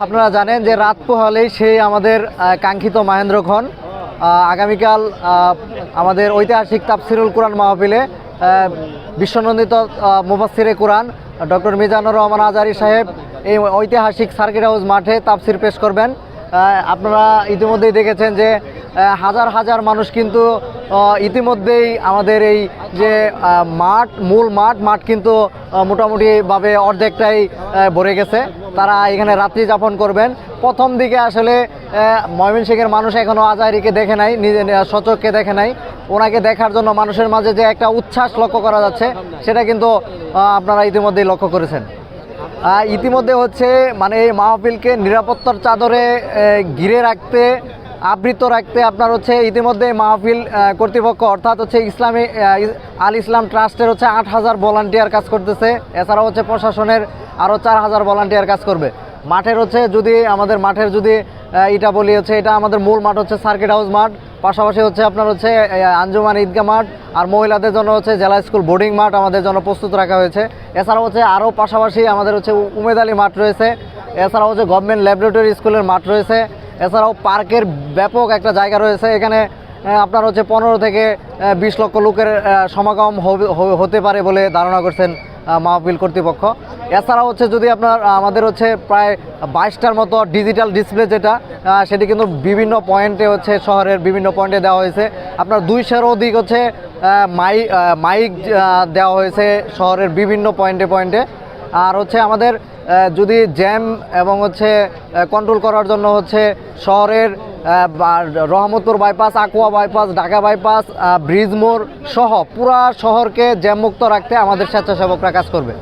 আপনারা জানেন যে রাত পোহালেই সেই আমাদের কাঙ্ক্ষিত মাহেন্দ্র খন আগামীকাল আমাদের ঐতিহাসিক তাফসিরুল কোরআন মাহফিলে বিশ্বনন্দিত আহ, মুফাসসিরে কোরআন ডক্টর মিজানুর রহমান আজারি সাহেব এই ঐতিহাসিক সার্কিট হাউস মাঠে তাফসির পেশ করবেন। আপনারা ইতিমধ্যেই দেখেছেন যে হাজার হাজার মানুষ কিন্তু ইতিমধ্যেই আমাদের এই যে মাঠ মূল মাঠ মাঠ কিন্তু মোটামুটিভাবে অর্ধেকটাই ভরে গেছে। তারা এখানে রাত্রি যাপন করবেন। প্রথম দিকে আসলে ময়মনসিংহের মানুষ এখনও আজারিকে দেখে নাই, নিজে সচককে দেখে নাই। ওনাকে দেখার জন্য মানুষের মাঝে যে একটা উচ্ছ্বাস লক্ষ্য করা যাচ্ছে, সেটা কিন্তু আপনারা ইতিমধ্যেই লক্ষ্য করেছেন। ইতিমধ্যে হচ্ছে মানে এই মাহফিলকে নিরাপত্তার চাদরে ঘিরে রাখতে আবৃত রাখতে আপনার হচ্ছে ইতিমধ্যে মাহফিল কর্তৃপক্ষ, অর্থাৎ হচ্ছে ইসলামী আল ইসলাম ট্রাস্টের হচ্ছে আট হাজার ভলান্টিয়ার কাজ করতেছে। এছাড়াও হচ্ছে প্রশাসনের আরও চার হাজার ভলান্টিয়ার কাজ করবে। মাঠের হচ্ছে যদি, আমাদের মাঠের যদি এটা বলি হচ্ছে, এটা আমাদের মূল মাঠ হচ্ছে সার্কিট হাউস মাঠ। পাশাপাশি হচ্ছে আপনার হচ্ছে আঞ্জুমান ঈদগা মাঠ আর মহিলাদের জন্য হচ্ছে জেলা স্কুল বোর্ডিং মাঠ আমাদের জন্য প্রস্তুত রাখা হয়েছে। এছাড়াও হচ্ছে আরও পাশাপাশি আমাদের হচ্ছে উমেদ আলী মাঠ রয়েছে। এছাড়াও হচ্ছে গভর্নমেন্ট ল্যাবরেটরি স্কুলের মাঠ রয়েছে। এছাড়াও পার্কের ব্যাপক একটা জায়গা রয়েছে, এখানে আপনার হচ্ছে পনেরো থেকে বিশ লক্ষ লোকের সমাগম হতে পারে বলে ধারণা করছেন মাহফিল কর্তৃপক্ষ। এছাড়াও হচ্ছে যদি আপনার আমাদের হচ্ছে প্রায় বাইশটার মতো ডিজিটাল ডিসপ্লে যেটা সেটি কিন্তু বিভিন্ন পয়েন্টে হচ্ছে শহরের বিভিন্ন পয়েন্টে দেওয়া হয়েছে। আপনার দুইশোর অধিক হচ্ছে মাইক মাইক দেওয়া হয়েছে শহরের বিভিন্ন পয়েন্টে পয়েন্টে। আর হচ্ছে আমাদের যদি জ্যাম এবং হচ্ছে কন্ট্রোল করার জন্য হচ্ছে শহরের Rahmatpur bypass Akua bypass Dhaka bypass bridge মোড় সহ পুরা শহরকে জ্যাম মুক্ত রাখতে আমাদের স্বেচ্ছাসেবকরা কাজ করবে।